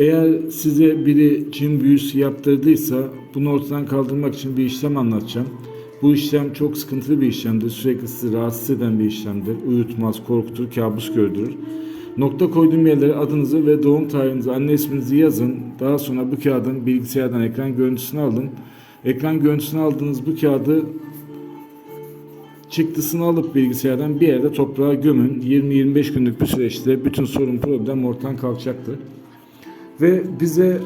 Eğer size biri cin büyüsü yaptırdıysa bunu ortadan kaldırmak için bir işlem anlatacağım. Bu işlem çok sıkıntılı bir işlemdir. Sürekli sizi rahatsız eden bir işlemdir. Uyutmaz, korkutur, kabus gördürür. Nokta koyduğum yerlere adınızı ve doğum tarihinizi, anne isminizi yazın. Daha sonra bu kağıdın bilgisayardan ekran görüntüsünü alın. Ekran görüntüsünü aldığınız bu kağıdı çıktısını alıp bilgisayardan bir yerde toprağa gömün. 20-25 günlük bir süreçte bütün sorun problem ortadan kalkacaktır. Ve bize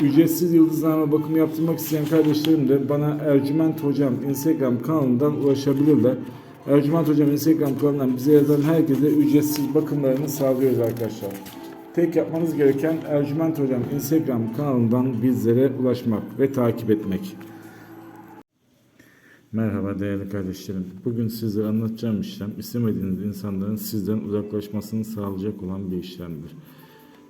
ücretsiz yıldızlarma bakımı yaptırmak isteyen kardeşlerim de bana Ercüment Hocam Instagram kanalından ulaşabilirler. Ercüment Hocam Instagram kanalından bize yazan herkese ücretsiz bakımlarını sağlıyoruz arkadaşlar. Tek yapmanız gereken Ercüment Hocam Instagram kanalından bizlere ulaşmak ve takip etmek. Merhaba değerli kardeşlerim. Bugün sizlere anlatacağım işlem istemediğiniz insanların sizden uzaklaşmasını sağlayacak olan bir işlemdir.